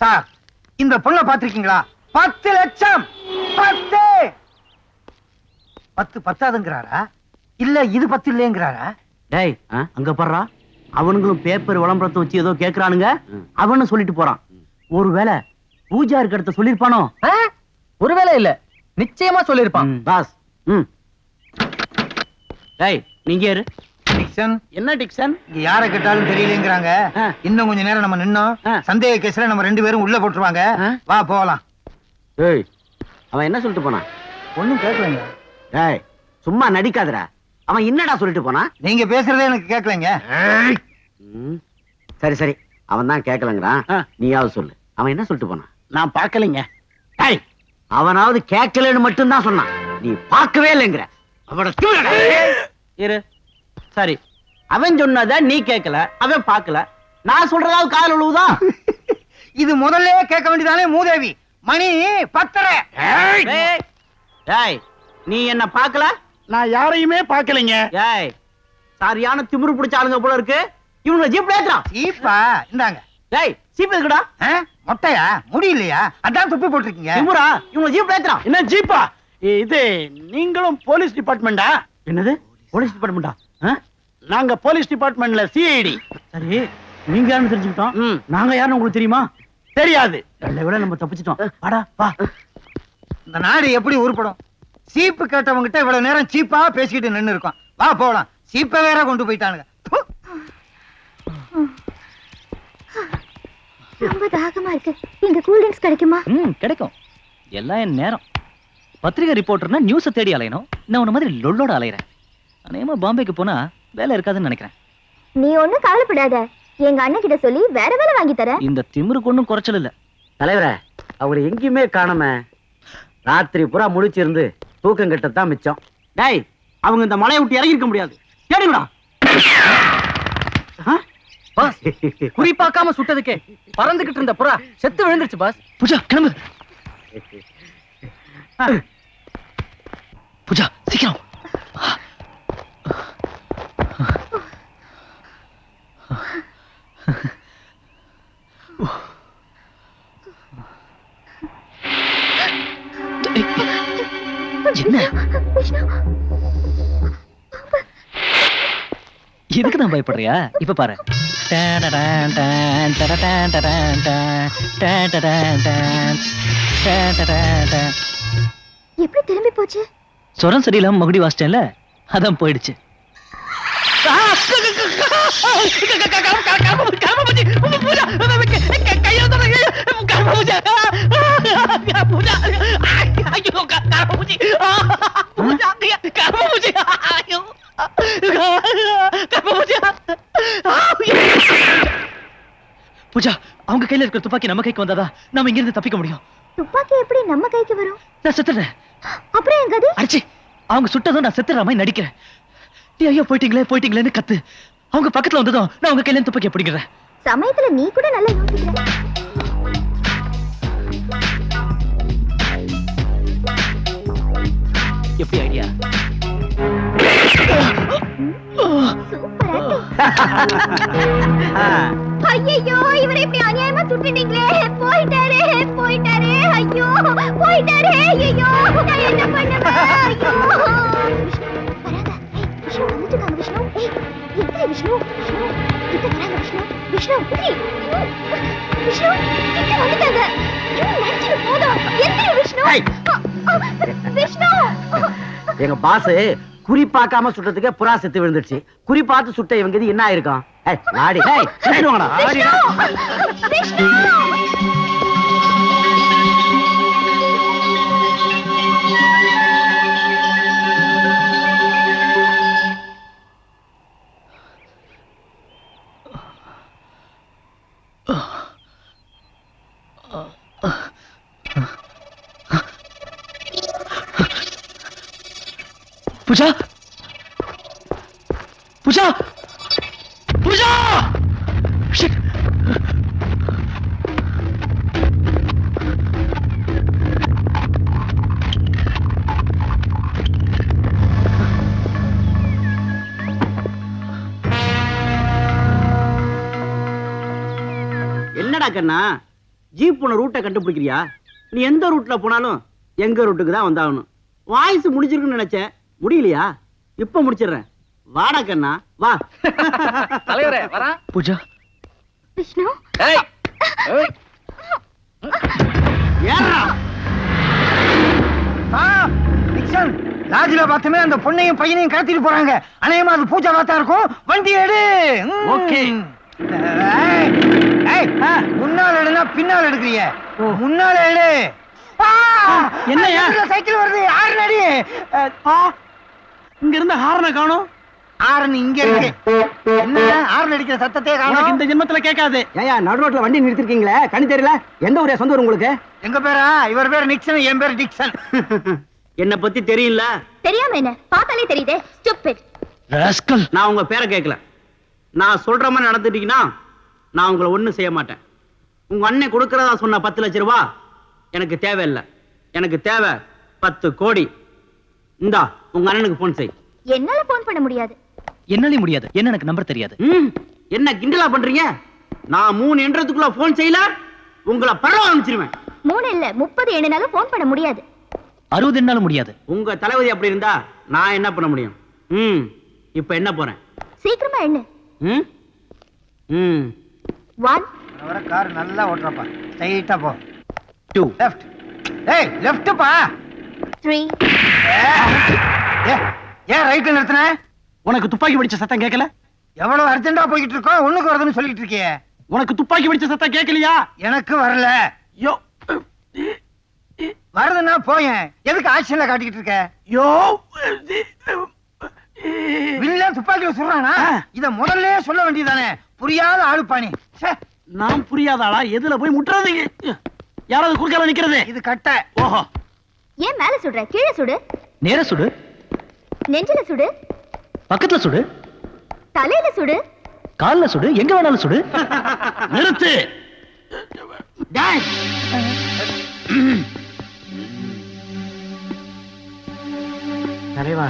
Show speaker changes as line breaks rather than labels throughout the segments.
Sir இந்த பொண்ணை பாத்திருக்கீங்களா பத்து லட்சம்! பத்து! பத்து பத்தாதுங்கிறாரா? இல்ல இது பத்து இல்லைங்கிறாரா?
டேய் அங்க பாடுறா அவனுங்களும் பேப்பர் விளம்பரத்தை வச்சு ஏதோ கேக்குறானுங்க. அவனு சொல்லிட்டு போறான். ஒருவேளை பூஜா இருக்கிறத சொல்லிருப்பானோ?
ஒருவேளை இல்ல. நிச்சயமா சொல்லிருப்பான்
பாஸ். ம். டேய் நீங்க யாரு
டிக்சன்?
என்ன டிக்சன்?
யார கேட்டாலும் தெரியலங்கிறாங்க.
ஆ.
இன்னும் கொஞ்ச நேரம் நம்ம நின்னோம்.
ஆ.
சந்தேக கேஸ்ல நம்ம ரெண்டு பேரும் உள்ள போட்டுருவாங்க. வா போகலாம்.
ஏய் அவன் என்ன சொல்லிட்டு போனான்?
ஒண்ணும் கேட்கலங்க.
டேய் சும்மா நடிக்காதடா. அவன் என்னடா சொல்லிட்டு போனான்?
நீங்க பேசுறதே எனக்கு கேட்கலங்க.
ம். சரி சரி. அவன் தான் கேட்கலங்கிறான். நீயாவது சொல்லு. அவன் என்ன சொல்லிட்டு போனான்? நான் பார்க்கலைங்க. அவனாவது கேட்கலன்னு மட்டும்தான் சொன்னான். நீ பார்க்கவே இல்லைங்கிற. அவட இரு. சரி. அவன் சொன்னத நீ கேட்கல அவன் பார்க்கல. நான் சொல்றதாவது காதல் உழுவுதா
இது முதல்ல கேட்க வேண்டியதானே மூதேவி? மணி பத்தரை.
டேய் நீ என்ன பார்க்கல?
நான் யாரையுமே பார்க்கலைங்க.
ஏய் சரியான திமிரு பிடிச்ச ஆளுங்க போல இருக்கு. இவங்க ஜீப்ல ஏத்துறான்
சீப்பா இந்தாங்க.
டேய் சீப் எதுக்குடா?
ஆ? மொட்டையா? முடியலையா அதான் துப்பி போட்டிருக்கீங்க.
திமுறா இவங்க ஜீப்ல ஏத்துறான்
என்ன ஜீப்பா இது நீங்களும் போலீஸ் டிபார்ட்மெண்டா?
என்னது? போலீஸ் டிபார்ட்மெண்டா?
நாங்க போலீஸ் டிபார்ட்மெண்ட்ல சிஐடி
சரி நீங்க யாருன்னு தெரிஞ்சுக்கிட்டோம்.
ம்.
நாங்க யாருன்னு உங்களுக்கு தெரியுமா?
தெரியாது.
நல்ல விட நம்ம தப்பிச்சிட்டோம். வாடா வா.
இந்த நாடு எப்படி உருப்படும்? சீப்பு கேட்டவங்கிட்ட இவ்வளவு நேரம் சீப்பா பேசிக்கிட்டு நின்னு இருக்கோம். வா போலாம். சீப்பை வேற கொண்டு போயிட்டானுங்க.
ரொம்ப தாகமா இருக்கு. இங்க கூல் ட்ரிங்க்ஸ் கிடைக்குமா?
ம் கிடைக்கும். எல்லாம் என் நேரம். பத்திரிகை ரிப்போர்ட்டர்னா நியூஸை தேடி அலையணும். நான் உன்ன மாதிரி லொல்லோட அலையிறேன். அநேகமா பாம்பேக்கு போனா வேலை இருக்காதுன்னு நினைக்கிறேன்.
நீ ஒண்ணும் கவலைப்படாத. எங்க அண்ணன் கிட்ட சொல்லி வேற வேலை வாங்கி தரேன்
இந்த திமிருக்கு ஒன்றும் குறைச்சல் இல்ல.
தலைவரே அவரை எங்கேயுமே காணாம ராத்திரி பூரா முழிச்சிருந்து தூக்கம் கெட்டத்தான் மிச்சம். டேய் அவங்க இந்த மலையை விட்டு இறங்கி இருக்க முடியாது கேடுங்கடா
பாஸ் குறிப்பாக்காம சுட்டதுக்கே பறந்துகிட்டு இருந்த புறா செத்து விழுந்துருச்சு பாஸ். பூஜா கிளம்பு. பூஜா சீக்கிரம். தான் பயப்படுறியா இப்ப பாரு.
எப்படி திரும்பி போச்சு
சுரம் சரியில்லாம மகுடி வாசிட்டேன்ல அதான் போயிடுச்சு பூஜா அவங்க கையில இருக்கிற துப்பாக்கி நம்ம கைக்கு வந்தாதான் நாம இங்கிருந்து தப்பிக்க முடியும்.
துப்பாக்கி எப்படி நம்ம கைக்கு வரும்?
நான் செத்துறேன்
அப்புறம் என் கதி?
அடிச்சு அவங்க சுட்டதும் நான் செத்துற மாதிரி நடிக்கிறேன். நீ ஐயோ போயிட்டீங்களே போயிட்டீங்களேன்னு கத்து. அவங்க பக்கத்துல வந்ததும் நான் அவங்க கையில இருந்து துப்பாக்கி பிடிக்கிறேன்
சமயத்துல நீ கூட நல்லா யோசிக்கிற.
எப்படி ஐடியா
ஐயோ இவரை இப்படி அநியாயமா சுட்டுட்டீங்களே. போயிட்டாரே போயிட்டாரே. ஐயோ போயிட்டாரே. ஐயோ நான் என்ன பண்ணுவேன்? ஐயோ. விஷ்ணு விஷ்ணு. விஷ்ணு? விஷ்ணு கிட்ட வந்துட்டாங்க. போதும் எந்திரி விஷ்ணு? விஷ்ணு.
எங்க பாஸ் குறி பார்க்காம சுட்டதுக்கே புறா செத்து விழுந்துருச்சு. குறி பார்த்து சுட்ட இவங்க என்ன ஆயிருக்கும்? ஏய், நாடி கண்ணா
ஜீப் போன ரூட்டை கண்டுபிடிக்கிறியா? நீ எந்த ரூட்ல போனாலும் எங்க ரூட்டுக்கு தான் வந்தாகணும். வாய்ஸ் முடிஞ்சிருக்குன்னு நினைச்சேன். முடியலையா? இப்ப முடிச்சிடுறேன். வாடா கண்ணா வா.
தலைவரே வரா. பூஜா.
விஷ்ணு?
ஏய்.
ஏறா.
ஆ, நிக்சன். லாஜில பார்த்தமே அந்த பொண்ணையும் பையனையும் கடத்திட்டு போறாங்க. அநேகமா அது பூஜா பார்த்தா இருக்கும். வண்டி எடு.
ஓகே.
பின்னால எடுக்கிறிய முன்னால எடு? எதிர்ல சைக்கிள் வருது. ஆறு நடி
இங்க இருந்த ஹாரனை காணும்.
ஆரன் இங்க இருக்கு. என்ன ஆரன் அடிக்கிற காணும்.
இந்த ஜென்மத்துல கேட்காது.
ஏயா நடு ரோட்ல வண்டி நிறுத்திருக்கீங்களே? கண்ணு தெரியல? எந்த ஊரே? சொந்த ஊர் உங்களுக்கு?
எங்க பேரா? இவர் பேர் நிக்சன் என் பேர் டிக்சன்.
என்ன பத்தி தெரியல
தெரியாம என்ன? பார்த்தாலே தெரியுதே. ஸ்டூபிட்
ராஸ்கல்
நான் உங்க பேரை கேட்கல. நான் சொல்ற மாதிரி நடந்துட்டீங்கன்னா நான் உங்களை ஒண்ணும் செய்ய மாட்டேன். உங்க அண்ணன் கொடுக்கறதா சொன்ன பத்து லட்ச ரூபா? எனக்கு தேவையில்லை. எனக்கு தேவை பத்து கோடி. இந்தா உங்க அண்ணனுக்கு போன் செய்.
என்னால போன் பண்ண முடியாது.
என்னாலே முடியாது. என்ன எனக்கு நம்பர் தெரியாது.
ம், என்ன கிண்டலா பண்றீங்க? நான் மூணு எண்றதுக்குள்ள போன் செய்யல உங்களை பரவ அனுப்பிச்சிருவேன்
மூணு இல்ல முப்பது எண்ணினாலும் போன் பண்ண முடியாது.
அறுபது என்னாலும் முடியாது.
உங்க தளபதி அப்படி இருந்தா நான் என்ன பண்ண முடியும்? ம் இப்ப என்ன போறேன்?
சீக்கிரமா எண்ணு.
ம் ம்.
ஒன்
வர கார் நல்லா ஓட்டுறப்பா. ஸ்ட்ரைட்டா போ.
டூ
லெஃப்ட் ஏய் லெஃப்ட்ப்பா
த்ரீ
ஏன் ரைட்ல நிறுத்தின?
உனக்கு துப்பாக்கி வெடிச்ச சத்தம் கேட்கல?
எவ்வளவு அர்ஜென்டா போய்கிட்டு இருக்கோம் ஒண்ணுக்கு வருதுன்னு சொல்லிட்டு இருக்கியே.
உனக்கு துப்பாக்கி வெடிச்ச சத்தம் கேட்கலையா?
எனக்கு வரல.
யோ.
வருதுன்னா போயேன். எதுக்கு ஆக்ஷன்ல காட்டிக்கிட்டு இருக்க?
யோ.
வில்ல துப்பாக்கியில சுடுறானா?
ஆ.
இத முதல்ல சொல்ல வேண்டியதானே புரியாத ஆளுப்பாணி. ச்சே,
நான் புரியாத ஆளா எதுல போய் முட்டுறது? யாராவது குறுக்கால நிக்கிறது?
இது கட்ட.
ஓஹோ.
ஏன் மேல சுடுற? கீழே சுடு.
நேரா சுடு.
நெஞ்சில சுடு.
பக்கத்துல சுடு.
தலையில சுடு.
கால்ல சுடு. எங்க வேணாலும் சுடு.
நிறுத்து. டேய்.
தலைவா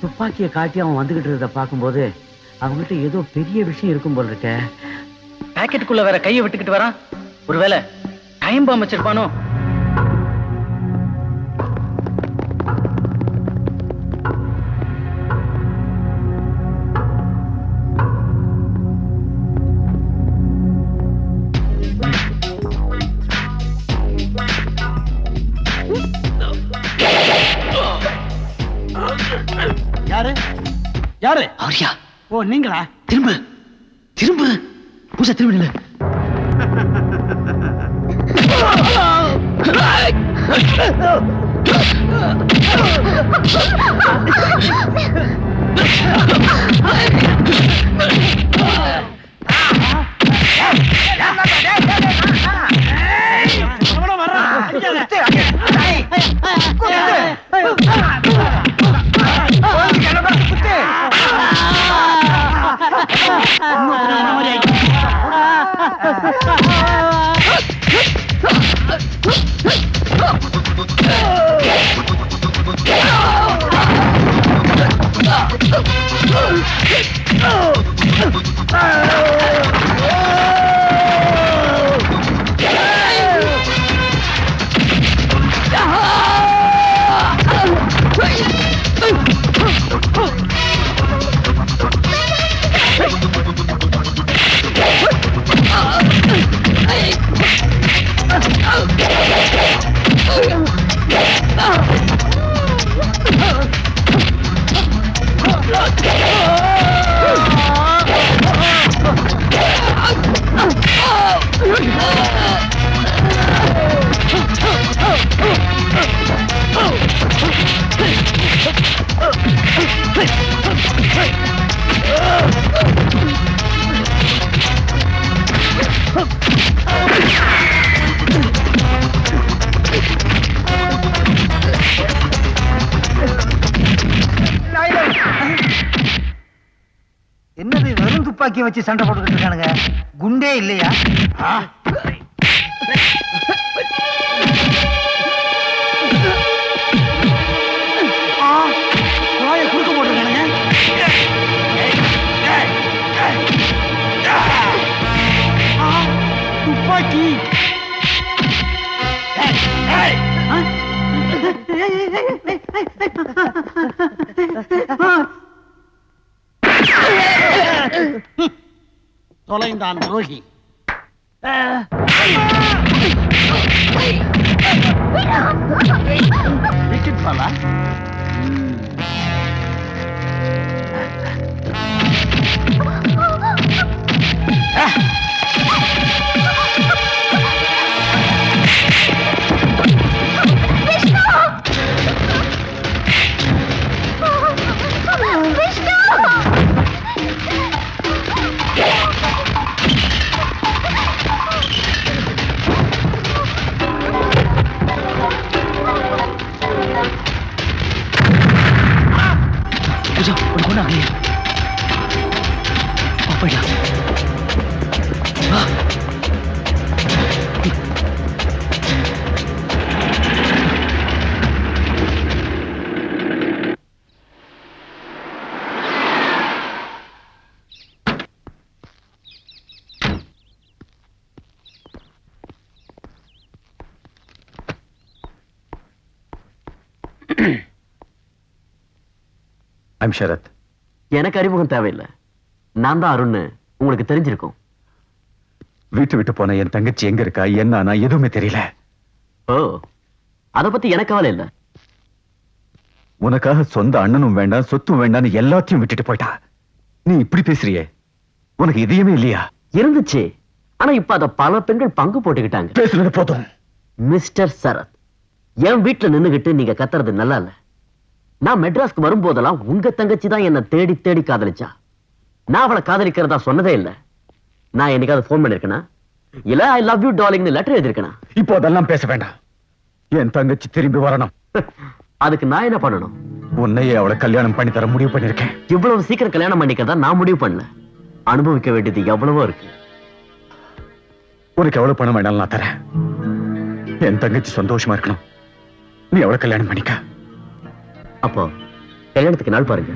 துப்பாக்கியை காட்டி அவன் வந்துகிட்டு இருந்தத பார்க்கும்போது அவங்ககிட்ட ஏதோ பெரிய விஷயம் இருக்கும் போல் இருக்க.
பாக்கெட்டுக்குள்ள வேற கையை விட்டுக்கிட்டு வரான். ஒருவேளை டைம் பாம்பு வச்சிருப்பானோ?
யாரு? யாரு?
ஆரியா.
ஓ நீங்களா?
திரும்ப. திரும்ப. பூஜா திரும்ப நில்லு
Oh!
என்னது வெறும் துப்பாக்கி வச்சு சண்டை போட்டுக்கிட்டு இருக்கானுங்க? குண்டே இல்லையா?
தொலைந்தான் துரோகி விட்டுட்டு
பூஜா
ஐம் ஷரத்
எனக்கு அறிமுகம் தேவையில்லை. நான் தான் அருண் உங்களுக்கு தெரிஞ்சிருக்கும்.
வீட்டு விட்டு போன என் தங்கச்சி எங்க இருக்கா? என்ன எதுவுமே தெரியல.
ஓ அத பத்தி எனக்கு கவலை இல்ல.
உனக்காக சொந்த அண்ணனும் வேண்டாம் சொத்தும் வேண்டாம்னு எல்லாத்தையும் விட்டுட்டு போயிட்டா. நீ இப்படி பேசுறியே? உனக்கு இதயமே இல்லையா?
இருந்துச்சு. ஆனா இப்ப அத பல பெண்கள் பங்கு போட்டுக்கிட்டாங்க.
பேசுனது போதும்.
மிஸ்டர் சரத் என் வீட்டுல நின்னுகிட்டு நீங்க கத்துறது நல்லா இல்ல. நான் மெட்ராஸ்க்கு வரும்போதெல்லாம் உங்க தங்கச்சி தான் என்ன தேடி தேடி காதலிச்சா. நான் அவளை காதலிக்கிறதா சொன்னதே இல்ல. நான் என்னைக்காவது ஃபோன் பண்ணிருக்கேனா? இல்ல ஐ லவ் யூ டாலிங்னு லெட்டர் எழுதிருக்கேனா?
இப்போ அதெல்லாம் பேச வேண்டாம். என் தங்கச்சி திரும்பி வரணும்.
அதுக்கு நான் என்ன பண்ணணும்?
உன்னையே அவளை கல்யாணம் பண்ணி தர முடிவு பண்ணிருக்கேன்.
இவ்வளவு சீக்கிரம் கல்யாணம் பண்ணிக்கிறதா நான் முடிவு பண்ணல. அனுபவிக்க வேண்டியது எவ்வளவோ இருக்கு.
உனக்கு எவ்வளவு பணம் வேணாலும் நான் தரேன். என் தங்கச்சி சந்தோஷமா இருக்கணும். நீ அவளை கல்யாணம் பண்ணிக்க.
அப்போ கல்யாணத்துக்கு நாள் பாருங்க.